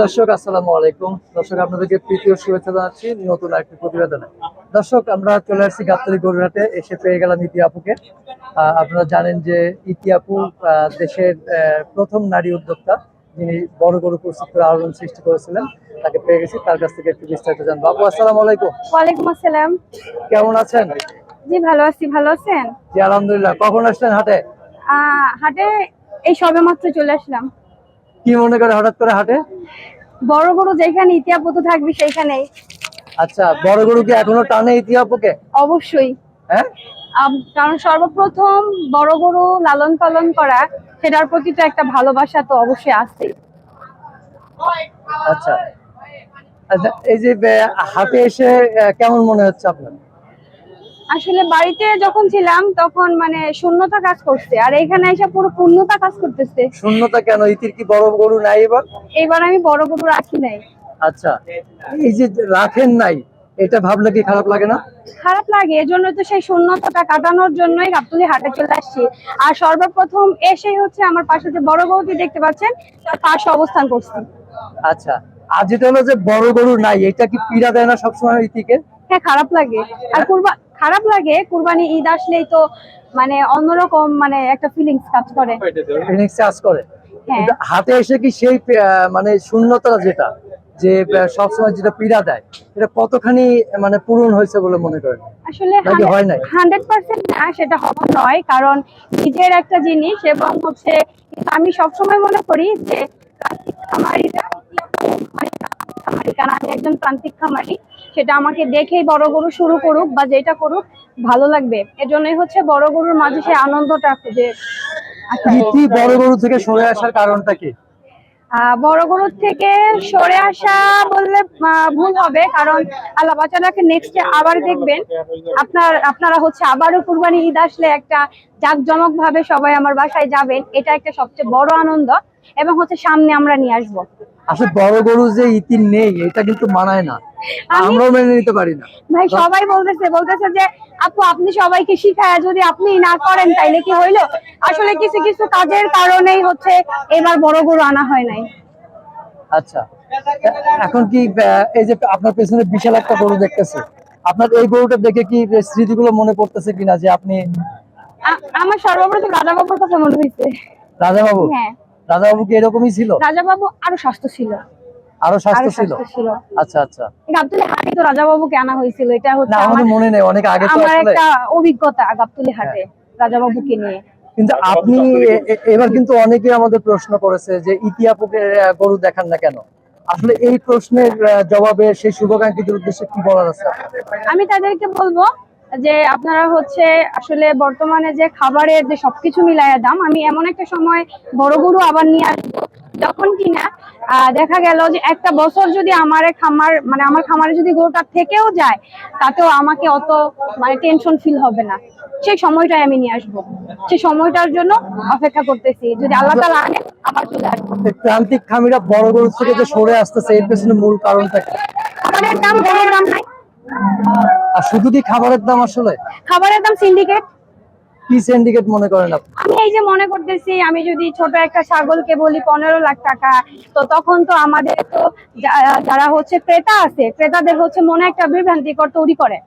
দর্শক আসসালামু আলাইকুম। দর্শক আপনাদেরকে শুভেচ্ছা জানাচ্ছি নতুন একটি প্রতিবেদনে। দর্শক আমরা চলে আসছি গাবতলি গরুরহাটে এসে পেয়ে গেলাম ইতি আপুকে। আপনারা জানেন যে ইতি আপু দেশের প্রথম নারী উদ্যোক্তা। যিনি বড় গরু প্রস্তুত করে আলোড়ন সৃষ্টি করেছিলেন তাকে পেয়ে গেছি। তার কাছ থেকে একটু বিস্তারিত জানব। আপু আসসালামু আলাইকুম। ওয়ালাইকুম আসসালাম। কেমন আছেন? জি ভালো আছি। ভালো আছেন? জি আলহামদুলিল্লাহ। কখন আসলেন হাটে? হাটে এই সবে মাত্র চলে আসলাম। কি মনে করে হঠাৎ করে হাটে? বড় গরু যেখানে ইতিহাপত থাকবে সেইখানেই আচ্ছা বড় গরু কি এখনও টানে ইতি অবশ্যই। হ্যাঁ? কারণ সর্বপ্রথম বড় গরু লালন পালন করা সেটার প্রতি তো একটা ভালোবাসা তো অবশ্যই আছে আচ্ছা। আচ্ছা এই যে হাটে এসে কেমন মনে হচ্ছে আপনার? আসলে বাড়িতে যখন ছিলাম তখন মানে শূন্যতা কাজ করছে। আর এখানে এসে পুরো পূর্ণতা কাজ করতেছে। শূন্যতা কেন? ইতির কি বড় গরু নাই এবার? এবার আমি বড় গরু রাখি নাই। আচ্ছা। এই যে রাখেন নাই এটা ভাবলে কি খারাপ লাগে না? খারাপ লাগে এজন্য তো সেই শূন্যতাটা কাটানোর জন্যই গাবতলি হাটে চলে আসছি। আর সর্বপ্রথম এসেই হচ্ছে আমার পাশে যে বড় গরুটি দেখতে পাচ্ছেন তার পাশে অবস্থান করছি। আচ্ছা। আর যেটা হলো যে বড় গরু নাই এটা কি পীড়া দেয় না সবসময় ইতিকে? হ্যাঁ খারাপ লাগে। আর খারাপ লাগে কুরবানি ঈদ আসলেই তো মানে অন্যরকম মানে একটা ফিলিংস কাজ করে। ফিনিক্স চাষ করে। হ্যাঁ। হাটে এসে কি সেই মানে শূন্যতা যেটা যে আহ, সবসময় যেটা পীড়া দেয় এটা কতখানি মানে পূরণ হয়েছে বলে মনে করেন? আসলে হয় নাই? হান্ড্রেড পার্সেন্ট না সেটা হওয়া নয় কারণ নিজের একটা জিনিস এবং হচ্ছে আমি সবসময় মনে করি যে আমার মানে খামারি কারণ আমি একজন প্রান্তিক খামারি সেটা আমাকে দেখেই বড় গরু শুরু করুক বা যেটা করুক ভালো লাগবে। এজন্যই হচ্ছে বড় গরুর মাঝে সেই আনন্দটা খুঁজে। ইতি বড় গরু থেকে সরে আসার কারণটা কি? বড় গরুর থেকে সরে আসা বললে ভুল হবে কারণ আল্লাহ বাচ্চাটাকে নেক্সট আবার দেখবেন। আপনার আপনারা হচ্ছে আবারও কুরবানি ঈদ আসলে একটা জাঁকজমক ভাবে সবাই আমার বাসায় যাবেন। এটা একটা সবচেয়ে বড় আনন্দ। এবং হচ্ছে সামনে আমরা নিয়ে আসব। আসলে বড় গরু যে ইতি নেই এটা কিন্তু মানায় না। আমরাও মেনে নিতে পারি না। ভাই সবাই বলতেছে বলতেছে যে আপু আপনি সবাইকে শিখায় যদি আপনি না করেন তাইলে কি হইল? আসলে কিছু কিছু কাজের কারণেই হচ্ছে এবার বড় গরু আনা হয় নাই। আচ্ছা। এখন কি এই যে আপনার পেছনে বিশাল একটা গরু দেখতেছে। আপনার এই গরুটা দেখে কি স্মৃতিগুলো মনে পড়তেছে কিনা যে আপনি আমার সর্বপ্রথম রাজা বাবুর কথা মনে হয়েছে রাজাবাবু? হ্যাঁ। রাজাবাবু কি এরকমই ছিল? রাজা বাবু আরও স্বাস্থ্য ছিল। আরও স্বাস্থ্য ছিল? আচ্ছা আচ্ছা। গাবতলি হাটে তো রাজা বাবুকে আনা হয়েছিল এটা হচ্ছে আমার মনে নেই অনেক আগে তো আমার একটা অভিজ্ঞতা গাবতলি হাটে রাজা বাবুকে নিয়ে। কিন্তু আপনি এবার কিন্তু অনেকে আমাদের প্রশ্ন করেছে যে ইতিহাপুকে গরু দেখান না কেন? আসলে এই প্রশ্নের জবাবে সেই শুভাকাঙ্ক্ষীদের উদ্দেশ্যে কি বলার আছে? আমি তাদেরকে বলব যে আপনারা হচ্ছে আসলে বর্তমানে যে খাবারের যে সবকিছু মিলায়া দাম আমি এমন একটা সময় বড় গরু আবার নিয়ে আসব। যখন কিনা দেখা গেল যে একটা বছর যদি আমার খামার মানে আমার খামারে যদি গরুটা থেকেও যায় তাতেও আমাকে অত মানে টেনশন ফিল হবে না। সেই সময়টাই আমি নিয়ে আসব। সেই সময়টার জন্য অপেক্ষা করতেছি। যদি আল্লাহ তালা আনে আবার চলে আসব। প্রান্তিক খামিরা বড় গরু থেকে যে সরে আসতেছে এর পেছনে মূল কারণটা খাবারের দাম গরুর দাম নাই। আর শুধু কি খাবারের দাম আসলে? খাবারের দাম সিন্ডিকেট কি সিন্ডিকেট মনে করেন আপনি? আমি এই যে মনে করতেছি আমি যদি ছোট একটা ছাগলকে বলি পনেরো লাখ টাকা তো তখন তো আমাদের তো যারা হচ্ছে ক্রেতা আছে ক্রেতাদের হচ্ছে মনে একটা বিভ্রান্তিকর তৈরি করে।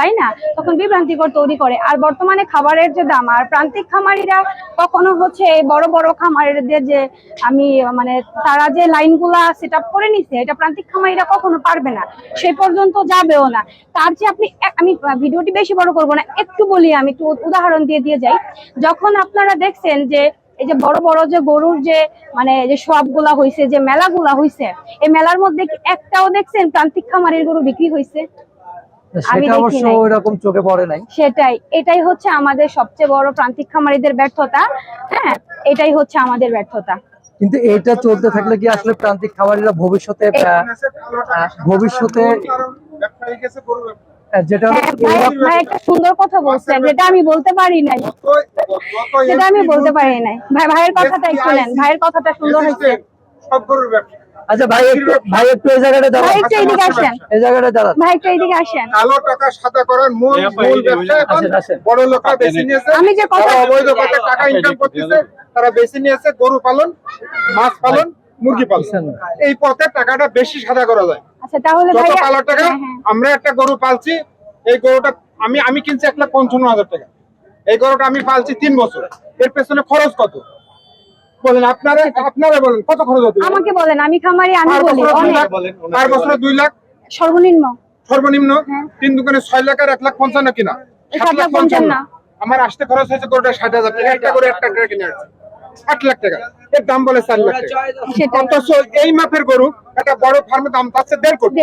তাই না? তখন বিভ্রান্তিকর তৈরি করে। আর বর্তমানে খাবারের যে দাম, আর প্রান্তিক খামারিরা কখনো হচ্ছে বড় বড় খামারিদের যে আমি মানে তারা যে লাইনগুলা সেট আপ করে নিছে, এটা প্রান্তিক খামারিরা কখনো পারবে না। সে পর্যন্ত যাবেও না। তার যে আপনি আমি ভিডিওটি বেশি বড় করব না, একটু বলি আমি, একটু উদাহরণ দিয়ে দিয়ে যাই। যখন আপনারা দেখছেন যে এই যে বড় বড় যে গরুর যে মানে যে সবগুলা হইছে, যে মেলাগুলা হইছে, এই মেলার মধ্যে একটাও দেখছেন প্রান্তিক খামারের গরু বিক্রি আমি সেটা অবশ্য ওইরকম চোখে পড়ে নাই। সেটাই এটাই হচ্ছে আমাদের সবচেয়ে বড় প্রান্তিক খামারিদের ব্যর্থতা হ্যাঁ? এটাই হচ্ছে আমাদের ব্যর্থতা। কিন্তু এটা চলতে থাকলে কি আসলে প্রান্তিক খামারিরা ভবিষ্যতে ভবিষ্যতে যেটা হ্যাঁ, একটা সুন্দর কথা বলছেন যেটা আমি বলতে পারি নাই। যেটা আমি বলতে পারি নাই। ভাই ভাইয়ের কথাটা একটু নেন ভাইয়ের কথাটা সুন্দর হয়েছে। সব গরুর ব্যবসা। আচ্ছা ভাই একটু ভাই একটু এই জায়গাটা ভাই দাঁড়ান একটু এইদিকে আসেন। এই জায়গাটা দাঁড়ান। ভাই একটু এইদিকে আসেন। কালো টাকা সাদা করার মূল মূল ব্যবসা এখন। বড় লোকরা বেশি নিয়েছে আমি যে কথা- অবৈধ পথে টাকা ইনকাম করতেছে তারা বেশি নিয়েছে গরু পালন মাছ পালন মুরগি পালছে বুঝছেন না? এই পথে টাকাটা বেশি সাদা করা যায়। আচ্ছা তাহলে ভাইয়া কালো টাকা হ্যাঁ, হ্যাঁ। আমরা একটা গরু পালছি এই গরুটা আমি আমি কিনছি এক লাখ পঞ্চান্ন হাজার টাকা। এই গরুটা আমি পালছি তিন বছর। এর পেছনে খরচ কত? বলেন আপনারা আপনারা বলেন কত খরচ পারে? আমাকে বলেন আমি খামারি আমি বলি অনেক। চার বছরে দুই লাখ? সর্বনিম্ন। সর্বনিম্ন? হ্যাঁ। তিন দোকানে ছয় লাখ আর এক লাখ পঞ্চান্ন কিনা? এই সাত সাত লাখ লাখ পঞ্চান্ন। পঞ্চান্ন। আমার আসতে খরচ হয়েছে গরুটা ষাট হাজার টাকা। একটা করে একটা টাকা কিনে আসছে আট লাখ টাকা। এর দাম বলে চার লাখ টাকা। সেটাই। এই মাপের গরু একটা বড় ফার্মের দাম পাচ্ছে কোটি।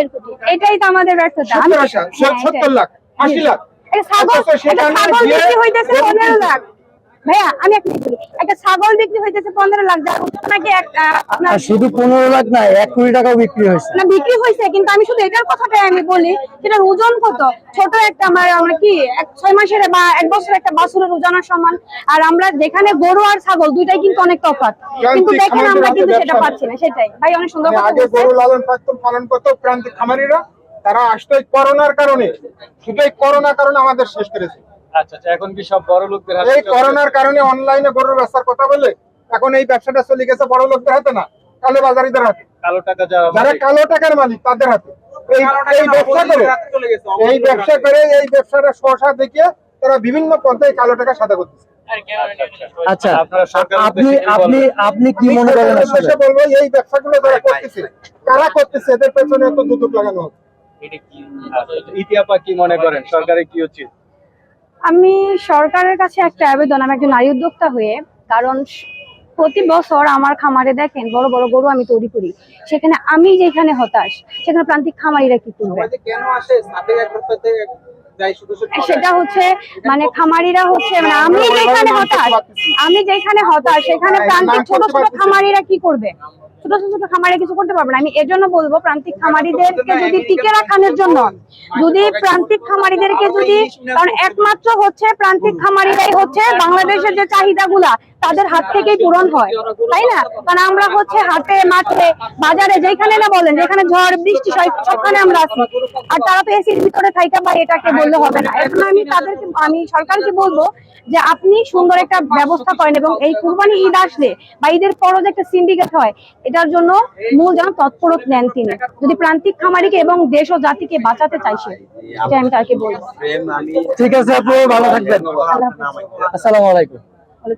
এটাই তো আমাদের ব্যর্থতা। আমি। লাখ লাখ। ছাগল বিক্রি হইতেছে গরু পনেরো কিনছে। লাখ। ভাইয়া আমি এক মিনিট বলি। একটা ছাগল বিক্রি হইতেছে পনেরো লাখ নাকি শুধু পনেরো লাখ না এক কোটি টাকাও বিক্রি হয়েছে। না বিক্রি হয়েছে কিন্তু আমি শুধু এটার কথাটাই আমি বলি সেটার ওজন কত? ছোট একটা আমার আমরা কি এক ছয় মাসের বা এক বছর একটা বাছুরের ওজনের সমান। আর আমরা যেখানে গরু আর ছাগল দুইটাই কিন্তু অনেক তফাৎ। কিন্তু দেখেন আমরা কিন্তু সেটা পাচ্ছি না সেটাই। ভাই অনেক সুন্দর মানে কথা আগে গরু লালন পালন পালন করতো প্রান্তিক খামারিরা তারা আসতো করোনার কারণে। শুধু এই করোনার কারণে আমাদের শেষ করেছে। আচ্ছা আচ্ছা এখন কি সব বড় লোকদের হাতে এই করোনার কারণে অনলাইনে গরুর ব্যবসার কথা বলে এখন এই ব্যবসাটা চলে গেছে বড় লোকদের হাতে না কালো বাজারিদের হাতে। কালো টাকা যারা যারা কালো টাকার মালিক তাদের হাতে। এই এই ব্যবসা করে এই ব্যবসা করে এই ব্যবসাটা শশা দেখিয়ে তারা বিভিন্ন পন্থায় কালো টাকা সাদা করতেছে। আচ্ছা আপনি আপনি আপনি কি মনে করেন আসলে? বলব এই ব্যবসাগুলো যারা করতেছে কারা করতেছে এদের পেছনে তো দুদক লাগানো হচ্ছে আচ্ছা, ইতিহাপা কি মনে করেন? সরকারের কি উচিত? আমি সরকারের কাছে একটা আবেদন আমি একজন নারী উদ্যোক্তা হয়ে কারণ প্রতি বছর আমার খামারে দেখেন বড় বড় গরু আমি তৈরি করি। সেখানে আমি যেখানে হতাশ সেখানে প্রান্তিক খামারিরা কি করবে? সেটা হচ্ছে মানে খামারিরা হচ্ছে মানে আমি যেখানে হতাশ আমি যেখানে হতাশ সেখানে প্রান্তিক ছোট ছোট খামারিরা কি করবে? ছোট ছোট ছোট খামারিরা কিছু করতে পারবে না। আমি এজন্য বলব প্রান্তিক খামারিদেরকে যদি টিকে রাখানোর জন্য যদি প্রান্তিক খামারিদেরকে যদি কারণ একমাত্র হচ্ছে প্রান্তিক খামারিরাই হচ্ছে বাংলাদেশের যে চাহিদাগুলা। তাদের হাত থেকেই পূরণ হয় তাই না? কারণ আমরা হচ্ছে হাটে মাঠে বাজারে যেখানে না বলেন যেখানে ঝড় বৃষ্টি সব- সবখানে আমরা আছি। আর তারা তো এসির ভিতরে থাইকা বা এটাকে বললে হবে না। এখন আমি তাদেরকে আমি সরকারকে বলব যে আপনি সুন্দর একটা ব্যবস্থা করেন এবং এই কুরবানি ঈদ আসলে বা ঈদের পরও যে একটা সিন্ডিকেট হয় এটার জন্য মূল যেন তৎপরত নেন তিনি। যদি প্রান্তিক খামারিকে এবং দেশ ও জাতিকে বাঁচাতে চাইছে এটা আমি তাকে বলব। ঠিক আছে আপু ভালো থাকবেন। আল্লাহ হাফেজ। আসসালামু আলাইকুম।